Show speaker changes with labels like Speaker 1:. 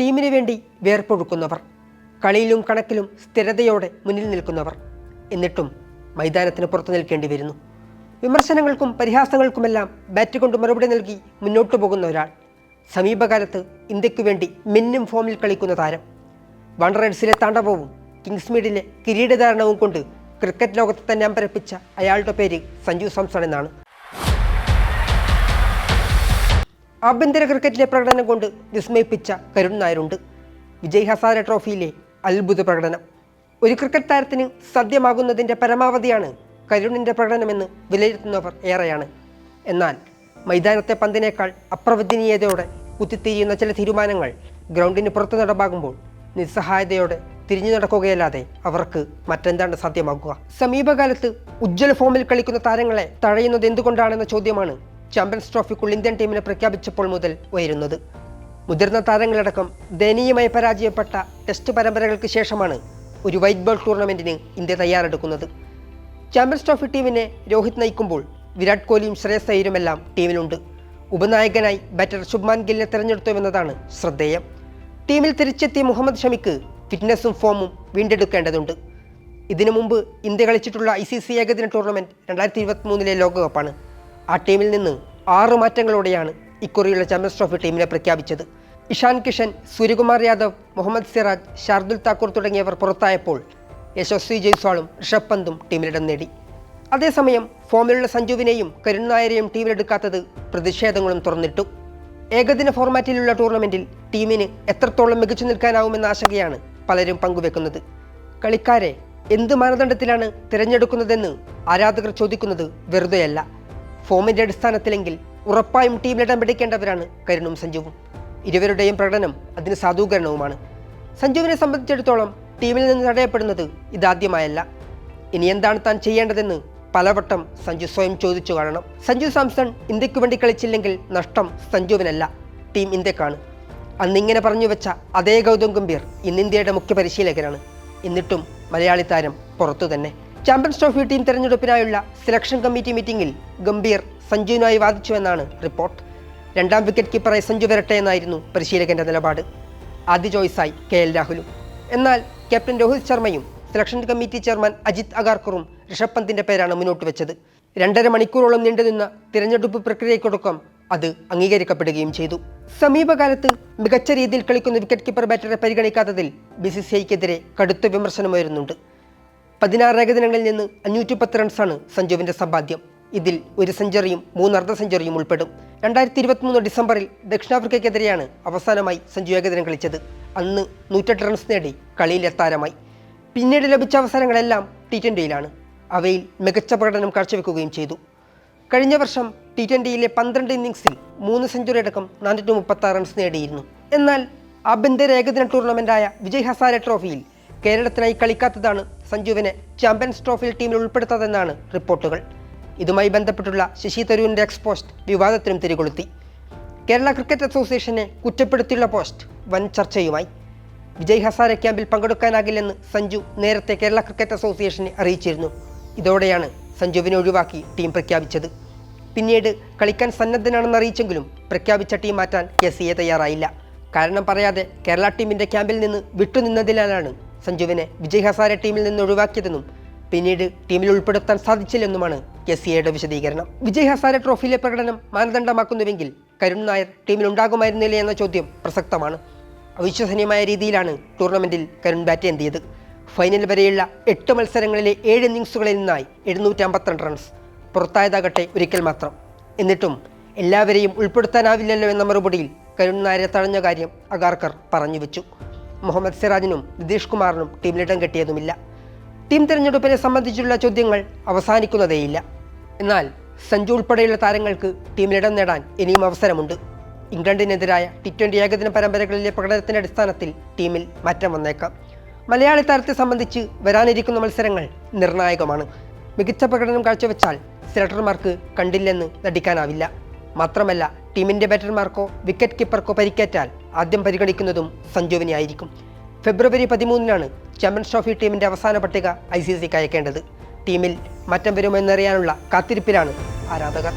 Speaker 1: ടീമിന് വേണ്ടി വേർപ്പൊഴുക്കുന്നവർ കളിയിലും കണക്കിലും സ്ഥിരതയോടെ മുന്നിൽ നിൽക്കുന്നവർ. എന്നിട്ടും മൈതാനത്തിന് പുറത്തു നിൽക്കേണ്ടി വരുന്നു. വിമർശനങ്ങൾക്കും പരിഹാസങ്ങൾക്കുമെല്ലാം ബാറ്റ് കൊണ്ട് മറുപടി നൽകി മുന്നോട്ടു പോകുന്ന ഒരാൾ. സമീപകാലത്ത് ഇന്ത്യയ്ക്ക് വേണ്ടി മിന്നും ഫോമിൽ കളിക്കുന്ന താരം. വൺ റൈഡ്സിലെ താണ്ഡവവും കിങ്സ്മീഡിലെ കിരീടധാരണവും കൊണ്ട് ക്രിക്കറ്റ് ലോകത്ത് തന്നെ അമ്പരപ്പിച്ച അയാളുടെ പേര് സഞ്ജു സാംസൺ എന്നാണ്. ആഭ്യന്തര ക്രിക്കറ്റിലെ പ്രകടനം കൊണ്ട് വിസ്മയിപ്പിച്ച കരുൺ നായരുണ്ട്. വിജയ് ഹസാര ട്രോഫിയിലെ അത്ഭുത പ്രകടനം. ഒരു ക്രിക്കറ്റ് താരത്തിന് സദ്യമാകുന്നതിന്റെ പരമാവധിയാണ് കരുണിന്റെ പ്രകടനമെന്ന് വിലയിരുത്തുന്നവർ ഏറെയാണ്. എന്നാൽ മൈതാനത്തെ പന്തിനേക്കാൾ അപ്രവചനീയതയോടെ കുത്തിത്തിരിയുന്ന ചില തീരുമാനങ്ങൾ ഗ്രൗണ്ടിന് പുറത്തു നടപ്പാകുമ്പോൾ നിസ്സഹായതയോടെ തിരിഞ്ഞു നടക്കുകയല്ലാതെ അവർക്ക് മറ്റെന്താണ് സാധ്യമാക്കുക സമീപകാലത്ത് ഉജ്ജ്വല ഫോമിൽ കളിക്കുന്ന താരങ്ങളെ തഴയുന്നത് എന്തുകൊണ്ടാണെന്ന ചോദ്യമാണ് ചാമ്പ്യൻസ് ട്രോഫിക്കുൾ ഇന്ത്യൻ ടീമിനെ പ്രഖ്യാപിച്ചപ്പോൾ മുതൽ ഉയരുന്നത്. മുതിർന്ന താരങ്ങളടക്കം ദയനീയമായി പരാജയപ്പെട്ട ടെസ്റ്റ് പരമ്പരകൾക്ക് ശേഷമാണ് ഒരു വൈറ്റ് ബോൾ ടൂർണമെന്റിന് ഇന്ത്യ തയ്യാറെടുക്കുന്നത്. ചാമ്പ്യൻസ് ട്രോഫി ടീമിനെ രോഹിത് നയിക്കുമ്പോൾ വിരാട് കോഹ്ലിയും ശ്രേയസ് അയ്യരുമെല്ലാം ടീമിലുണ്ട്. ഉപനായകനായി ബാറ്റർ ശുഭ്മാൻ ഗില്ലിനെ തിരഞ്ഞെടുത്തുവെന്നതാണ് ശ്രദ്ധേയം. ടീമിൽ തിരിച്ചെത്തിയ മുഹമ്മദ് ഷമിക്ക് ഫിറ്റ്നസ്സും ഫോമും വീണ്ടെടുക്കേണ്ടതുണ്ട്. ഇതിനു മുമ്പ് ഇന്ത്യ കളിച്ചിട്ടുള്ള ഐ സി സി ഏകദിന ടൂർണമെന്റ് രണ്ടായിരത്തി ഇരുപത്തി മൂന്നിലെ ലോകകപ്പാണ്. ആ ടീമിൽ നിന്ന് ആറ് മാറ്റങ്ങളോടെയാണ് ഇക്കുറിയുള്ള ചാമ്പ്യൻസ് ട്രോഫി ടീമിനെ പ്രഖ്യാപിച്ചത്. ഇഷാൻ കിഷൻ സൂര്യകുമാർ യാദവ് മുഹമ്മദ് സിറാജ് ഷാർദുൽ താക്കൂർ തുടങ്ങിയവർ പുറത്തായപ്പോൾ യശസ്വി ജയ്സ്വാളും ഋഷഭ് പന്തും ടീമിലിടം നേടി. അതേസമയം ഫോമിലുള്ള സഞ്ജുവിനെയും കരുൺ നായരെയും ടീമിലെടുക്കാത്തത് പ്രതിഷേധങ്ങളും തുറന്നിട്ടു. ഏകദിന ഫോർമാറ്റിലുള്ള ടൂർണമെന്റിൽ ടീമിന് എത്രത്തോളം മികച്ചു നിൽക്കാനാവുമെന്ന ആശങ്കയാണ് പലരും പങ്കുവെക്കുന്നത്. കളിക്കാരെ എന്ത് മാനദണ്ഡത്തിലാണ് തിരഞ്ഞെടുക്കുന്നതെന്ന് ആരാധകർ ചോദിക്കുന്നത് വെറുതെയല്ല. ഫോമിന്റെ അടിസ്ഥാനത്തിലെങ്കിൽ ഉറപ്പായും ടീമിലിടം പിടിക്കേണ്ടവരാണ് കരുണും സഞ്ജുവും. ഇരുവരുടെയും പ്രകടനം അതിന് സാധൂകരണവുമാണ്. സഞ്ജുവിനെ സംബന്ധിച്ചിടത്തോളം ടീമിൽ നിന്ന് തടയപ്പെടുന്നത് ഇതാദ്യമായല്ല. ഇനി എന്താണ് താൻ ചെയ്യേണ്ടതെന്ന് പലവട്ടം സഞ്ജു സ്വയം ചോദിച്ചു കാണണം. സഞ്ജു സാംസൺ ഇന്ത്യയ്ക്ക് വേണ്ടി കളിച്ചില്ലെങ്കിൽ നഷ്ടം സഞ്ജുവിനല്ല ടീം ഇന്ത്യക്കാണ്. അന്നിങ്ങനെ പറഞ്ഞു വെച്ച അതേ ഗൗതം ഗംഭീർ ഇന്ന് ഇന്ത്യയുടെ മുഖ്യ പരിശീലകനാണ്. എന്നിട്ടും മലയാളി താരം പുറത്തു തന്നെ. ചാമ്പ്യൻസ് ട്രോഫി ടീം തെരഞ്ഞെടുപ്പിനായുള്ള സെലക്ഷൻ കമ്മിറ്റി മീറ്റിംഗിൽ ഗംഭീർ സഞ്ജുവിനായി വാദിച്ചുവെന്നാണ് റിപ്പോർട്ട്. രണ്ടാം വിക്കറ്റ് കീപ്പറായി സഞ്ജു വരട്ടെ എന്നായിരുന്നു പരിശീലകന്റെ നിലപാട്. ആദ്യ ചോയ്സായി കെ എൽ രാഹുലും. എന്നാൽ ക്യാപ്റ്റൻ രോഹിത് ശർമ്മയും സെലക്ഷൻ കമ്മിറ്റി ചെയർമാൻ അജിത് അഗാർക്കറും ഋഷഭ് പന്തിന്റെ പേരാണ് മുന്നോട്ട് വെച്ചത്. രണ്ടര മണിക്കൂറോളം നീണ്ടുനിന്ന തിരഞ്ഞെടുപ്പ് പ്രക്രിയയ്ക്കൊടുക്കം അത് അംഗീകരിക്കപ്പെടുകയും ചെയ്തു. സമീപകാലത്ത് മികച്ച രീതിയിൽ കളിക്കുന്ന വിക്കറ്റ് കീപ്പർ ബാറ്ററെ പരിഗണിക്കാത്തതിൽ ബി സി സി ഐക്കെതിരെ കടുത്ത വിമർശനമുയരുന്നുണ്ട്. പതിനാറ് ഏകദിനങ്ങളിൽ നിന്ന് അഞ്ഞൂറ്റി പത്ത് റൺസാണ് സഞ്ജുവിന്റെ സമ്പാദ്യം. ഇതിൽ ഒരു സെഞ്ചുറിയും മൂന്ന് അർദ്ധ സെഞ്ചുറിയും ഉൾപ്പെടും. രണ്ടായിരത്തി ഇരുപത്തിമൂന്ന് ഡിസംബറിൽ ദക്ഷിണാഫ്രിക്കയ്ക്കെതിരെയാണ് അവസാനമായി സഞ്ജു ഏകദിനം കളിച്ചത്. അന്ന് നൂറ്റെട്ട് റൺസ് നേടി കളിയിലെ താരമായി. പിന്നീട് ലഭിച്ച അവസരങ്ങളെല്ലാം ടി ട്വന്റിയിലാണ് അവയിൽ മികച്ച പ്രകടനം കാഴ്ചവെക്കുകയും ചെയ്തു. കഴിഞ്ഞ വർഷം ടി ട്വന്റിയിലെ പന്ത്രണ്ട് ഇന്നിങ്സിൽ മൂന്ന് സെഞ്ചുറി അടക്കം നാനൂറ്റി മുപ്പത്തി റൺസ് നേടിയിരുന്നു. എന്നാൽ ആഭ്യന്തര ഏകദിന ടൂർണമെന്റായ വിജയ് ഹസാരെ ട്രോഫിയിൽ കേരളത്തിനായി കളിക്കാത്തതാണ് സഞ്ജുവിനെ ചാമ്പ്യൻസ് ട്രോഫിയിൽ ടീമിൽ ഉൾപ്പെടുത്താതെന്നാണ് റിപ്പോർട്ടുകൾ. ഇതുമായി ബന്ധപ്പെട്ടുള്ള ശശി തരൂരിന്റെ എക്സ്പോസ്റ്റ് വിവാദത്തിനും തിരികൊളുത്തി. കേരള ക്രിക്കറ്റ് അസോസിയേഷനെ കുറ്റപ്പെടുത്തിയുള്ള പോസ്റ്റ് വൻ ചർച്ചയുമായി. വിജയ് ഹസാരെ ക്യാമ്പിൽ പങ്കെടുക്കാനാകില്ലെന്ന് സഞ്ജു നേരത്തെ കേരള ക്രിക്കറ്റ് അസോസിയേഷനെ അറിയിച്ചിരുന്നു. ഇതോടെയാണ് സഞ്ജുവിനെ ഒഴിവാക്കി ടീം പ്രഖ്യാപിച്ചത്. പിന്നീട് കളിക്കാൻ സന്നദ്ധനാണെന്ന് അറിയിച്ചെങ്കിലും പ്രഖ്യാപിച്ച ടീം മാറ്റാൻ കെ സി എ തയ്യാറായില്ല. കാരണം പറയാതെ കേരള ടീമിന്റെ ക്യാമ്പിൽ നിന്ന് വിട്ടുനിന്നതിനാലാണ് സഞ്ജുവിനെ വിജയ് ഹസാര ടീമിൽ നിന്ന് ഒഴിവാക്കിയതെന്നും പിന്നീട് ടീമിൽ ഉൾപ്പെടുത്താൻ സാധിച്ചില്ലെന്നുമാണ് കെ സി എയുടെ വിശദീകരണം. വിജയ് ഹസാര ട്രോഫിയിലെ പ്രകടനം മാനദണ്ഡമാക്കുന്നുവെങ്കിൽ കരുൺ നായർ ടീമിൽ ഉണ്ടാകുമായിരുന്നില്ലേ എന്ന ചോദ്യം പ്രസക്തമാണ്. അവിശ്വസനീയമായ രീതിയിലാണ് ടൂർണമെന്റിൽ കരുൺ ബാറ്റ് എന്തിയത്. ഫൈനൽ വരെയുള്ള എട്ട് മത്സരങ്ങളിലെ ഏഴ് ഇന്നിങ്സുകളിൽ നിന്നായി എഴുന്നൂറ്റി അമ്പത്തിരണ്ട് റൺസ്. പുറത്തായതാകട്ടെ ഒരിക്കൽ മാത്രം. എന്നിട്ടും എല്ലാവരെയും ഉൾപ്പെടുത്താനാവില്ലല്ലോ എന്ന മറുപടിയിൽ കരുൺ നായരെ തഴഞ്ഞ കാര്യം അഗാർക്കർ പറഞ്ഞു വെച്ചു. മുഹമ്മദ് സിറാജിനും നിതീഷ് കുമാറിനും ടീമിലിടം കെട്ടിയതുമില്ല. ടീം തിരഞ്ഞെടുപ്പിനെ സംബന്ധിച്ചുള്ള ചോദ്യങ്ങൾ അവസാനിക്കുന്നതേയില്ല. എന്നാൽ സഞ്ജു ഉൾപ്പെടെയുള്ള താരങ്ങൾക്ക് ടീമിലിടം നേടാൻ ഇനിയും അവസരമുണ്ട്. ഇംഗ്ലണ്ടിനെതിരായ ടി ട്വന്റി ഏകദിന പരമ്പരകളിലെ പ്രകടനത്തിന്റെ അടിസ്ഥാനത്തിൽ ടീമിൽ മാറ്റം വന്നേക്കാം. മലയാളി താരത്തെ സംബന്ധിച്ച് വരാനിരിക്കുന്ന മത്സരങ്ങൾ നിർണായകമാണ്. മികച്ച പ്രകടനം കാഴ്ചവെച്ചാൽ സെലക്ടർമാർക്ക് കണ്ടില്ലെന്ന് നടിക്കാനാവില്ല. മാത്രമല്ല ടീമിന്റെ ബാറ്റർമാർക്കോ വിക്കറ്റ് കീപ്പർക്കോ പരിക്കേറ്റാൽ ആദ്യം പരിഗണിക്കുന്നതും സഞ്ജുവിനെ ആയിരിക്കും ഫെബ്രുവരി പതിമൂന്നിനാണ് ചാമ്പ്യൻസ് ട്രോഫി ടീമിന്റെ അവസാന പട്ടിക ഐ സി സിക്ക് അയക്കേണ്ടത് ടീമിൽ മാറ്റം വരുമെന്നറിയാനുള്ള കാത്തിരിപ്പിലാണ് ആരാധകർ.